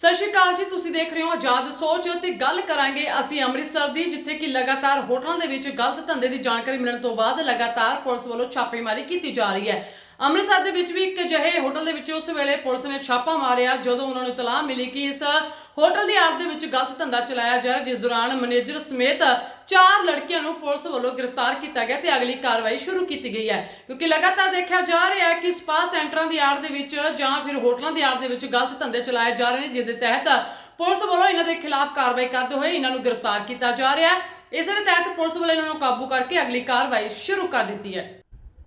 ਸਤਿ ਸ਼੍ਰੀ ਅਕਾਲ ਜੀ, ਤੁਸੀਂ ਦੇਖ ਰਹੇ ਹੋ ਆਜ਼ਾਦ ਸੋਚ ਤੇ ਗੱਲ ਕਰਾਂਗੇ ਅਸੀਂ ਅੰਮ੍ਰਿਤਸਰ ਦੀ, ਜਿੱਥੇ ਕਿ ਲਗਾਤਾਰ ਹੋਟਲਾਂ ਦੇ ਵਿੱਚ ਗਲਤ ਧੰਦੇ ਦੀ ਜਾਣਕਾਰੀ ਮਿਲਣ ਤੋਂ ਬਾਅਦ ਲਗਾਤਾਰ ਪੁਲਿਸ ਵੱਲੋਂ ਛਾਪੇਮਾਰੀ ਕੀਤੀ ਜਾ ਰਹੀ ਹੈ। ਅੰਮ੍ਰਿਤਸਰ ਦੇ ਵਿੱਚ ਵੀ ਇੱਕ ਅਜਿਹੇ ਹੋਟਲ ਦੇ ਵਿੱਚ ਉਸ ਵੇਲੇ ਪੁਲਿਸ ਨੇ ਛਾਪਾ ਮਾਰਿਆ, ਜਦੋਂ ਉਹਨਾਂ ਨੂੰ ਇਤਲਾਹ ਮਿਲੀ ਕਿ ਇਸ ਹੋਟਲ ਦੀ ਆੜ ਦੇ ਵਿੱਚ ਗਲਤ ਧੰਦਾ ਚਲਾਇਆ ਜਾ ਰਿਹਾ, ਜਿਸ ਦੌਰਾਨ ਮੈਨੇਜਰ ਸਮੇਤ ਚਾਰ ਲੜਕੀਆਂ ਨੂੰ ਪੁਲਿਸ ਵੱਲੋਂ ਗ੍ਰਿਫਤਾਰ ਕੀਤਾ ਗਿਆ ਤੇ ਅਗਲੀ ਕਾਰਵਾਈ ਸ਼ੁਰੂ ਕੀਤੀ ਗਈ ਹੈ। ਕਿਉਂਕਿ ਲਗਾਤਾਰ ਦੇਖਿਆ ਜਾ ਰਿਹਾ ਹੈ ਕਿ ਸਪਾ ਸੈਂਟਰਾਂ ਦੀ ਆੜ ਦੇ ਵਿੱਚ ਜਾਂ ਫਿਰ ਹੋਟਲਾਂ ਦੀ ਆੜ ਦੇ ਵਿੱਚ ਗਲਤ ਧੰਦੇ ਚਲਾਏ ਜਾ ਰਹੇ ਨੇ, ਜਿਸ ਦੇ ਤਹਿਤ ਪੁਲਿਸ ਵੱਲੋਂ ਇਹਨਾਂ ਦੇ ਖਿਲਾਫ ਕਾਰਵਾਈ ਕਰਦੇ ਹੋਏ ਇਹਨਾਂ ਨੂੰ ਗ੍ਰਿਫਤਾਰ ਕੀਤਾ ਜਾ ਰਿਹਾ ਹੈ। ਇਸੇ ਦੇ ਤਹਿਤ ਪੁਲਿਸ ਵੱਲੋਂ ਇਹਨਾਂ ਨੂੰ ਕਾਬੂ ਕਰਕੇ ਅਗਲੀ ਕਾਰਵਾਈ ਸ਼ੁਰੂ ਕਰ ਦਿੱਤੀ ਹੈ।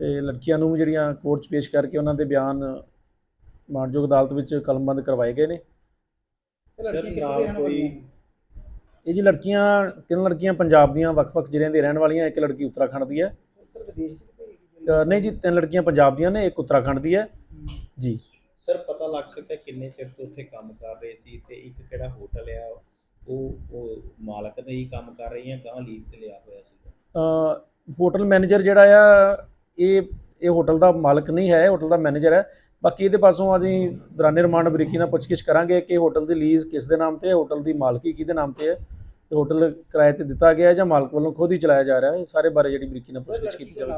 ਤੇ ਲੜਕੀਆਂ ਨੂੰ ਵੀ ਜਿਹੜੀਆਂ ਕੋਰਟ 'ਚ ਪੇਸ਼ ਕਰਕੇ ਉਹਨਾਂ ਦੇ ਬਿਆਨ ਮਾਣਯੋਗ ਅਦਾਲਤ ਵਿੱਚ ਕਲਮਬੰਦ ਕਰਵਾਏ ਗਏ ਨੇ। ਸਰ ਨਾਲ ਕੋਈ ਇਹ ਜੀ ਲੜਕੀਆਂ ਤਿੰਨ ਲੜਕੀਆਂ ਪੰਜਾਬ ਦੀਆਂ ਵੱਖ-ਵੱਖ ਜ਼ਿਲ੍ਹਿਆਂ ਦੀ ਰਹਿਣ ਵਾਲੀਆਂ ਇੱਕ ਲੜਕੀ ਉੱਤਰਾਖੰਡ ਦੀ ਹੈ। ਨਹੀਂ ਜੀ ਤਿੰਨ ਲੜਕੀਆਂ ਪੰਜਾਬ ਦੀਆਂ ਨੇ ਇੱਕ ਉੱਤਰਾਖੰਡ ਦੀ ਹੈ। ਜੀ। ਸਰ ਪਤਾ ਲੱਗ ਸਕਿਆ ਕਿੰਨੇ ਚਿਰ ਤੋਂ ਉੱਥੇ ਕੰਮ ਕਰ ਰਹੇ ਸੀ ਤੇ ਇੱਕ ਕਿਹੜਾ ਹੋਟਲ ਆ ਉਹ ਉਹ ਮਾਲਕ ਦੇ ਹੀ ਕੰਮ ਕਰ ਰਹੀ ਆ ਗਾਂ ਲੀਜ਼ ਤੇ ਲਿਆ ਹੋਇਆ ਸੀ ਅ, ਹੋਟਲ ਮੈਨੇਜਰ ਜਿਹੜਾ ਆ ਇਹ ਇਹ ਹੋਟਲ ਦਾ ਮਾਲਕ ਨਹੀਂ ਹੈ ਹੋਟਲ ਦਾ ਮੈਨੇਜਰ ਹੈ। ਬਾਕੀ ਇਹਦੇ ਪਾਸੋਂ ਅਸੀਂ ਦੌਰਾਨੇ ਰਿਮਾਂਡ ਬਰੀਕੀ ਨਾਲ ਪੁੱਛਗਿੱਛ ਕਰਾਂਗੇ ਕਿ ਹੋਟਲ ਦੀ ਲੀਜ਼ ਕਿਸ ਦੇ ਨਾਮ ਤੇ ਹੈ ਹੋਟਲ ਦੀ ਮਾਲਕੀ ਕਿਹਦੇ ਨਾਮ ਤੇ ਹੈ। ਤੇ ਹੋਟਲ ਕਿਰਾਏ ਤੇ ਦਿੱਤਾ ਗਿਆ ਹੈ ਜਾਂ ਮਾਲਕ ਵੱਲੋਂ ਖੁਦ ਹੀ ਚਲਾਇਆ ਜਾ ਰਿਹਾ ਹੈ ਇਹ ਸਾਰੇ ਬਾਰੇ ਜਿਹੜੀ ਬਰੀਕੀ ਨਾਲ ਪੁੱਛਗਿੱਛ ਕੀਤੀ ਜਾਵੇ।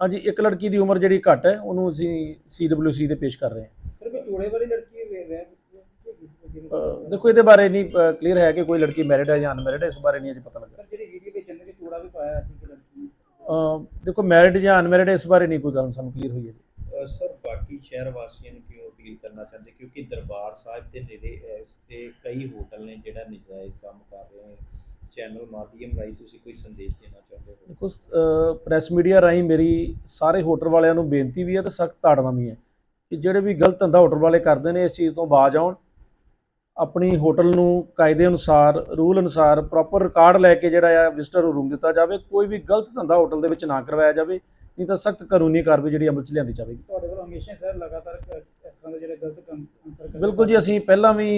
ਹਾਂਜੀ ਇੱਕ ਲੜਕੀ ਦੀ ਉਮਰ ਜਿਹੜੀ ਘੱਟ ਹੈ ਉਹਨੂੰ ਅਸੀਂ ਸੀਡਬਲਯੂਸੀ ਤੇ ਪੇਸ਼ ਕਰ ਰਹੇ ਹਾਂ। ਸਰ ਕੋਈ ਜੋੜੇ ਵਾਲੀ ਲੜਕੀ ਅ, ਦੇਖੋ ਇਹਦੇ ਬਾਰੇ ਨਹੀਂ ਕਲੀਅਰ ਹੈ ਕਿ ਕੋਈ ਲੜਕੀ ਮੈਰਿਡ ਹੈ ਜਾਂ ਅਨਮੈਰਿਡ ਹੈ ਇਸ ਬਾਰੇ ਨਹੀਂ ਅਜੇ ਪਤਾ ਲੱਗਾ ਸਰ ਜਿਹੜੀ ਵੀਡੀਓ ਵਿੱਚ ਜਾਂਦੇ ਕਿ ਜੋੜਾ ਵੀ ਪਾਇਆ ਸੀ ਕਿ ਲੜਕੀ ਦੇਖੋ ਮੈਰਿਡ ਜਾਂ ਅਨਮੈਰਿਡ ਇਸ ਬਾਰੇ ਨਹੀਂ ਕੋਈ ਗੱਲ ਸਾਨੂੰ ਕਲੀਅਰ ਹੋਈ ਹੈ ਜੀ। ਸਰ ਬਾਕੀ ਸ਼ਹਿਰ ਵਾਸੀਆਂ ਨੂੰ ਕਿਉਂ ਅਪੀਲ ਕਰਨਾ ਚਾਹੁੰਦੇ? ਕਿਉਂਕਿ ਦਰਬਾਰ ਸਾਹਿਬ ਦੇ ਨੇੜੇ ਇਸ ਤੇ ਕਈ ਹੋਟਲ ਨੇ ਜਿਹੜਾ ਨਜਾਇਜ਼ ਕੰਮ ਕਰ ਰਹੇ ਨੇ। ਚੈਨਲ ਮਾਧਿਅਮ ਰਾਹੀਂ ਤੁਸੀਂ ਕੋਈ ਸੰਦੇਸ਼ ਦੇਣਾ ਚਾਹੁੰਦੇ ਹੋ? ਦੇਖੋ ਪ੍ਰੈਸ ਮੀਡੀਆ ਰਾਹੀਂ ਮੇਰੀ ਸਾਰੇ ਹੋਟਲ ਵਾਲਿਆਂ ਨੂੰ ਬੇਨਤੀ ਵੀ ਹੈ ਤੇ ਸਖਤ ਤਾੜਨਾ ਵੀ ਹੈ ਕਿ ਜਿਹੜੇ ਵੀ ਗਲਤ ਧੰਦਾ ਹੋਟਲ ਵਾਲੇ ਕਰਦੇ ਨੇ ਇਸ ਚੀਜ਼ ਤੋਂ ਬਾਜ਼ ਆਉਣ। ਆਪਣੀ ਹੋਟਲ ਨੂੰ ਕਾਇਦੇ ਅਨੁਸਾਰ, ਰੂਲ ਅਨੁਸਾਰ ਪ੍ਰੋਪਰ ਰਿਕਾਰਡ ਲੈ ਕੇ ਜਿਹੜਾ ਆ ਵਿਜ਼ਟਰ ਨੂੰ ਰੂਮ ਦਿੱਤਾ ਜਾਵੇ, ਕੋਈ ਵੀ ਗਲਤ ਧੰਦਾ ਹੋਟਲ ਦੇ ਵਿੱਚ ਨਾ ਕਰਵਾਇਆ ਜਾਵੇ, ਨਹੀਂ ਤਾਂ ਸਖਤ ਕਾਨੂੰਨੀ ਕਾਰਵਾਈ ਜਿਹੜੀ ਅਮਲ 'ਚ ਲਿਆਂਦੀ ਜਾਵੇਗੀ। ਤੁਹਾਡੇ ਵੱਲੋਂ ਹਮੇਸ਼ਾ ਸਰ ਲਗਾਤਾਰ ਇਸ ਤਰ੍ਹਾਂ ਦੇ ਜਿਹੜੇ ਗਲਤ ਕੰਮ ਆਨਸਰ ਕਰਦੇ ਬਿਲਕੁਲ ਜੀ ਅਸੀਂ ਪਹਿਲਾਂ ਵੀ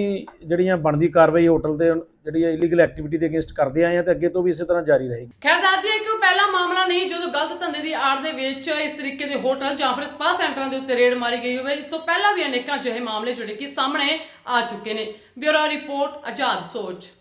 ਜਿਹੜੀਆਂ ਬਣਦੀ ਕਾਰਵਾਈ ਹੋਟਲ ਦੇ ਜਿਹੜੀ ਇਲੀਗਲ ਐਕਟੀਵਿਟੀ ਦੇ ਅਗੇਂਸਟ ਕਰਦੇ ਆਏ ਹਾਂ ਤੇ ਅੱਗੇ ਤੋਂ ਵੀ ਇਸੇ ਤਰ੍ਹਾਂ ਜਾਰੀ ਰਹੇਗੀ। ਖੈਰ ਦੱਸਦੀ ਹੈ ਕਿ ਉਹ ਪਹਿਲਾ ਮਾਮਲਾ ਨਹੀਂ ਜਦੋਂ ਗਲਤ ਧੰਦੇ ਦੀ ਆੜ ਦੇ ਵਿੱਚ ਇਸ ਤਰੀਕੇ ਦੇ ਹੋਟਲ ਜਾਂ ਫਿਰ ਸਪਾ ਸੈਂਟਰਾਂ ਦੇ ਉੱਤੇ ਰੇਡ ਮਾਰੀ ਗਈ ਹੋਵੇ ਇਸ ਤੋਂ ਪਹਿਲਾਂ ਵੀ ਅਨੇਕਾਂ ਅਜਿਹੇ ਮਾਮਲੇ ਜਿਹੜੇ ਕਿ ਸਾਹਮਣੇ ਆ ਚੁੱਕੇ ਨੇ। ਬਿਊਰੋ ਰਿਪੋਰਟ ਆਜ਼ਾਦ ਸੋਚ।